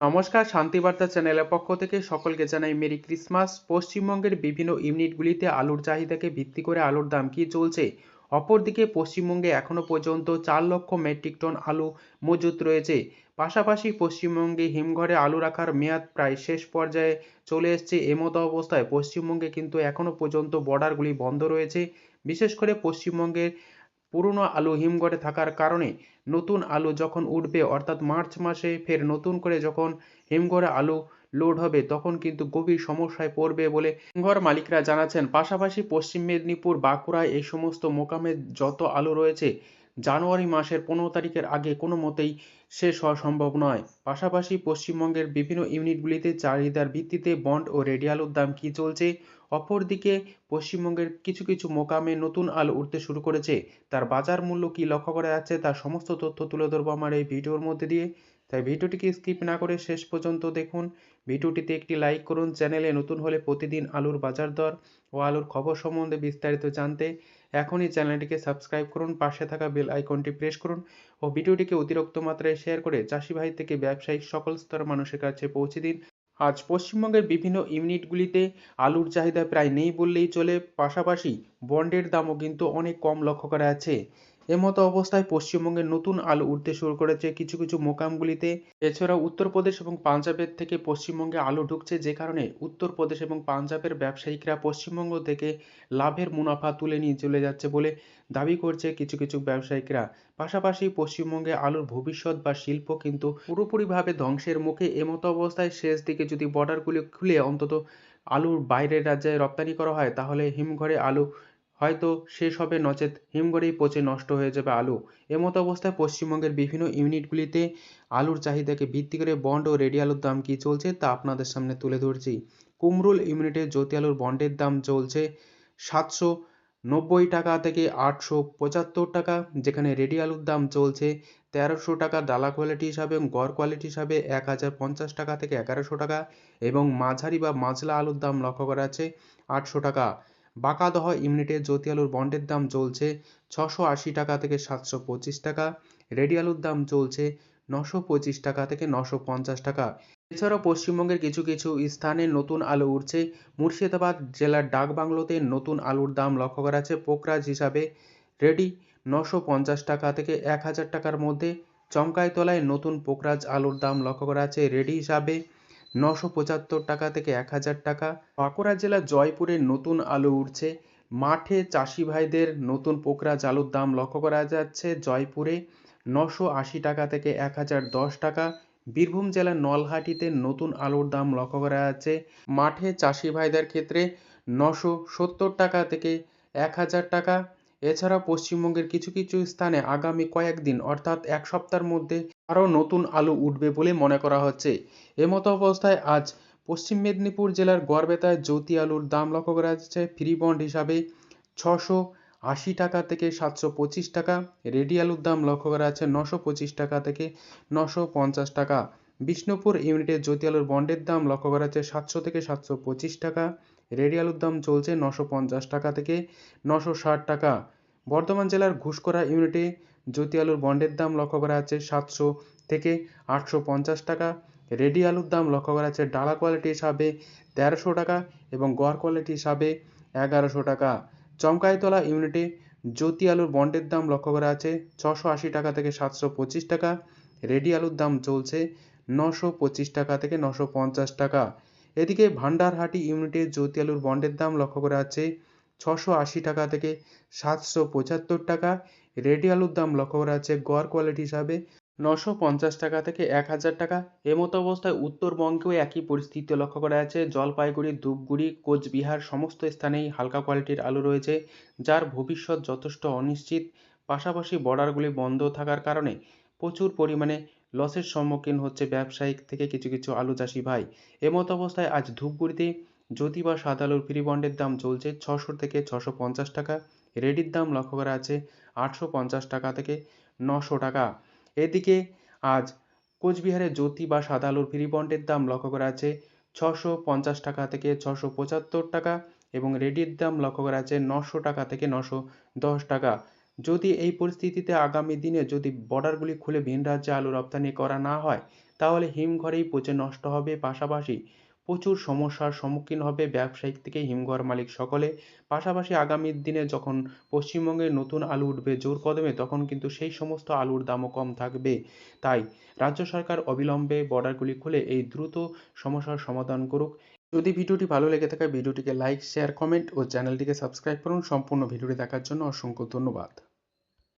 নমস্কার, শান্তিবার্তা চ্যানেলের পক্ষ থেকে সকলকে জানাই মেরি ক্রিসমাস। পশ্চিমবঙ্গের বিভিন্ন ইউনিটগুলিতে আলুর চাহিদাকে ভিত্তি করে আলুর দাম কি চলছে? অপরদিকে পশ্চিমবঙ্গে এখনও পর্যন্ত চার লক্ষ মেট্রিক টন আলু মজুত রয়েছে। পাশাপাশি পশ্চিমবঙ্গে হিমঘরে আলু রাখার মেয়াদ প্রায় শেষ পর্যায়ে চলে এসছে। এমতো অবস্থায় পশ্চিমবঙ্গে কিন্তু এখনও পর্যন্ত বর্ডারগুলি বন্ধ রয়েছে। বিশেষ করে পশ্চিমবঙ্গের পুরনো আলু হিমঘরে থাকার কারণে নতুন আলু যখন উঠবে, অর্থাৎ মার্চ মাসে ফের নতুন করে যখন হিমঘরে আলু লোড হবে, তখন কিন্তু গভীর সমস্যায় পড়বে বলে হিমঘর মালিকরা জানাচ্ছেন। পাশাপাশি পশ্চিম মেদিনীপুর বাঁকুড়ায় এই সমস্ত মোকামে যত আলু রয়েছে, জানুয়ারি মাসের পনেরো তারিখের আগে কোনো মতেই শেষ হওয়া সম্ভব নয়। পাশাপাশি পশ্চিমবঙ্গের বিভিন্ন ইউনিটগুলিতে চাহিদার ভিত্তিতে বন্ড ও রেডি আলুর দাম কী চলছে অপরদিকে পশ্চিমবঙ্গের কিছু কিছু মোকামে নতুন আলু উঠতে শুরু করেছে। তার বাজার মূল্য কি লক্ষ্য করা যাচ্ছে তার সমস্ত তথ্য তুলে ধরবো আমার এই ভিডিওর মধ্যে দিয়ে। তাই ভিডিওটিকে স্কিপ না করে শেষ পর্যন্ত দেখুন। ভিডিওটিতে একটি লাইক করুন। চ্যানেলে নতুন হলে প্রতিদিন আলুর বাজার দর ও আলুর খবর সম্বন্ধে বিস্তারিত জানতে এখনই চ্যানেলটিকে সাবস্ক্রাইব করুন। পাশে থাকা বেল আইকনটি প্রেস করুন ও ভিডিওটিকে অতিরিক্ত মাত্রায় শেয়ার করে চাষি ভাই থেকে ব্যবসায়িক সকল স্তর মানুষের কাছে পৌঁছে দিন। আজ পশ্চিমবঙ্গের বিভিন্ন ইউনিটগুলিতে আলুর চাহিদা প্রায় নেই বললেই চলে। পাশাপাশি বন্ডের দামও কিন্তু অনেক কম লক্ষ্য করা যাচ্ছে। এমতো অবস্থায় পশ্চিমবঙ্গের নতুন আলু উঠতে শুরু করেছে। কিছু কিছু মোকামগুলিতে, এছাড়াও উত্তরপ্রদেশ এবং পাঞ্জাবের থেকে পশ্চিমবঙ্গে আলু ঢুকছে যে কারণে উত্তরপ্রদেশ এবং পাঞ্জাবের ব্যবসায়িকরা পশ্চিমবঙ্গ থেকে লাভের মুনাফা তুলে নিয়ে চলে যাচ্ছে বলে দাবি করছে কিছু কিছু ব্যবসায়িকরা। পাশাপাশি পশ্চিমবঙ্গে আলুর ভবিষ্যৎ বা শিল্প কিন্তু পুরোপুরিভাবে ধ্বংসের মুখে। এমতো অবস্থায় শেষ দিকে যদি বর্ডারগুলি খুলে অন্তত আলুর বাইরের রাজ্যে রপ্তানি করা হয়, তাহলে হিমঘরে আলু হয়তো শেষ হবে নচেত। হিমঘরেই পচে নষ্ট হয়ে যাবে আলু। এমতো অবস্থায় পশ্চিমবঙ্গের বিভিন্ন ইউনিটগুলিতে আলুর চাহিদাকে ভিত্তি করে বন্ড ও রেডি আলুর দাম কী চলছে তা আপনাদের সামনে তুলে ধরছি। কুমরুল ইউনিটে জ্যোতি আলুর বন্ডের দাম চলছে সাতশো নব্বই টাকা থেকে আটশো পঁচাত্তর টাকা, যেখানে রেডি আলুর দাম চলছে তেরোশো টাকা ডালা কোয়ালিটি হিসাবে এবং গড় কোয়ালিটি হিসাবে এক হাজার পঞ্চাশ টাকা থেকে এগারোশো টাকা এবং মাঝারি বা মাঝলা আলুর দাম লক্ষ্য করা আছে আটশো টাকা। বাঁকাদহ ইউনিটে জ্যোতি আলুর বন্ডের দাম চলছে ছশো আশি টাকা থেকে সাতশো পঁচিশ টাকা, রেডি আলুর দাম চলছে নশো পঁচিশ টাকা থেকে নশো পঞ্চাশ টাকা। এছাড়াও পশ্চিমবঙ্গের কিছু কিছু স্থানে নতুন আলু উঠছে। মুর্শিদাবাদ জেলার ডাকবাংলোতে নতুন আলুর দাম লক্ষ্য করা আছে পোকরাজ হিসাবে রেডি নশো পঞ্চাশ টাকা থেকে এক হাজার টাকার মধ্যে। চমকাইতলায় নতুন পোকরাজ আলুর দাম লক্ষ্য করা আছে রেডি হিসাবে নশো পঁচাত্তর টাকা থেকে এক হাজার টাকা। বাঁকুড়া জেলার জয়পুরে নতুন আলু উঠছে মাঠে চাষি ভাইদের নতুন পোকরাজ আলুর দাম লক্ষ্য করা যাচ্ছে। জয়পুরে নশো আশি টাকা থেকে এক হাজার দশ টাকা। বীরভূম জেলার নলহাটিতে নতুন আলুর দাম লক্ষ্য করা যাচ্ছে। মাঠে চাষি ভাইদের ক্ষেত্রে নশো সত্তর টাকা থেকে এক হাজার টাকা। এছাড়া পশ্চিমবঙ্গের কিছু কিছু স্থানে আগামী কয়েকদিন, অর্থাৎ এক সপ্তাহের মধ্যে, আরও নতুন আলু উঠবে বলে মনে করা হচ্ছে। এমতো অবস্থায় আজ পশ্চিম মেদিনীপুর জেলার গড়বেতায় জ্যোতি আলুর দাম লক্ষ্য করা যাচ্ছে। ফ্রি বন্ড হিসাবে ছশো আশি টাকা থেকে সাতশো পঁচিশ টাকা, রেডি আলুর দাম লক্ষ্য করা যাচ্ছে নশো পঁচিশ টাকা থেকে নশো পঞ্চাশ টাকা। বিষ্ণুপুর ইউনিটের জ্যোতি আলুর বন্ডের দাম লক্ষ্য করা যাচ্ছে সাতশো থেকে সাতশো পঁচিশ টাকা। রেডি আলুর দাম চলছে নশো পঞ্চাশ টাকা থেকে নশো ষাট টাকা। বর্ধমান জেলার ঘুষকরা ইউনিটে জ্যোতি আলুর বন্ডের দাম লক্ষ্য করা যাচ্ছে সাতশো থেকে আটশো পঞ্চাশ টাকা। রেডি আলুর দাম লক্ষ্য করা যাচ্ছে ডালা কোয়ালিটি হিসাবে তেরোশো টাকা এবং গড় কোয়ালিটি হিসাবে এগারোশো টাকা। চমকাইতলা ইউনিটে জ্যোতি আলুর বন্ডের দাম লক্ষ্য করা আছে ছশো আশি টাকা থেকে সাতশো পঁচিশ টাকা। রেডি আলুর দাম চলছে নশো পঁচিশ টাকা থেকে নশো পঞ্চাশ টাকা। এদিকে ভান্ডারহাটি ইউনিটে জ্যোতি আলুর বন্ডের দাম লক্ষ্য করা আছে ছশো আশি টাকা থেকে সাতশো পঁচাত্তর টাকা। রেডি আলুর দাম লক্ষ্য করা আছে গড় কোয়ালিটি হিসাবে নশো পঞ্চাশ টাকা থেকে এক হাজার টাকা। এমতো অবস্থায় উত্তরবঙ্গেও একই পরিস্থিতি লক্ষ্য করা যাচ্ছে। জলপাইগুড়ি, ধূপগুড়ি, কোচবিহার সমস্ত স্থানেই হালকা কোয়ালিটির আলু রয়েছে, যার ভবিষ্যৎ যথেষ্ট অনিশ্চিত। পাশাপাশি বর্ডারগুলি বন্ধ থাকার কারণে প্রচুর পরিমাণে লসের সম্মুখীন হচ্ছে ব্যবসায়িক থেকে কিছু কিছু আলু চাষি ভাই। এমতো অবস্থায় আজ ধূপগুড়িতে জ্যোতি বা সাদা আলুর ফ্রি বন্ডের দাম চলছে ছশো থেকে ছশো পঞ্চাশ টাকা। রেডির দাম লক্ষ্য করা আছে আটশো পঞ্চাশ টাকা থেকে নশো টাকা। এদিকে আজ কোচবিহারে জ্যোতি বা সাদা আলুর ফ্রি বন্ডের দাম লক্ষ্য করা আছে ছশো পঞ্চাশ টাকা থেকে ছশো পঁচাত্তর টাকা এবং রেডির দাম লক্ষ্য করা আছে নশো টাকা থেকে নশো দশ টাকা। যদি এই পরিস্থিতিতে আগামী দিনে যদি বর্ডারগুলি খুলে ভিন রাজ্যে আলু রপ্তানি করা না হয়, তাহলে হিমঘরেই পচে নষ্ট হবে। পাশাপাশি প্রচুর সমস্যার সম্মুখীন হবে ব্যবসায়িক থেকে হিমঘর মালিক সকলে। পাশাপাশি আগামী দিনে যখন পশ্চিমবঙ্গে নতুন আলু উঠবে জোর কদমে, তখন কিন্তু সেই সমস্ত আলুর দামও কম থাকবে। তাই রাজ্য সরকার অবিলম্বে বর্ডারগুলি খুলে এই দ্রুত সমস্যার সমাধান করুক। যদি ভিডিওটি ভালো লেগে থাকে, ভিডিওটিকে লাইক, শেয়ার, কমেন্ট ও চ্যানেলটিকে সাবস্ক্রাইব করুন। সম্পূর্ণ ভিডিওটি দেখার জন্য অসংখ্য ধন্যবাদ।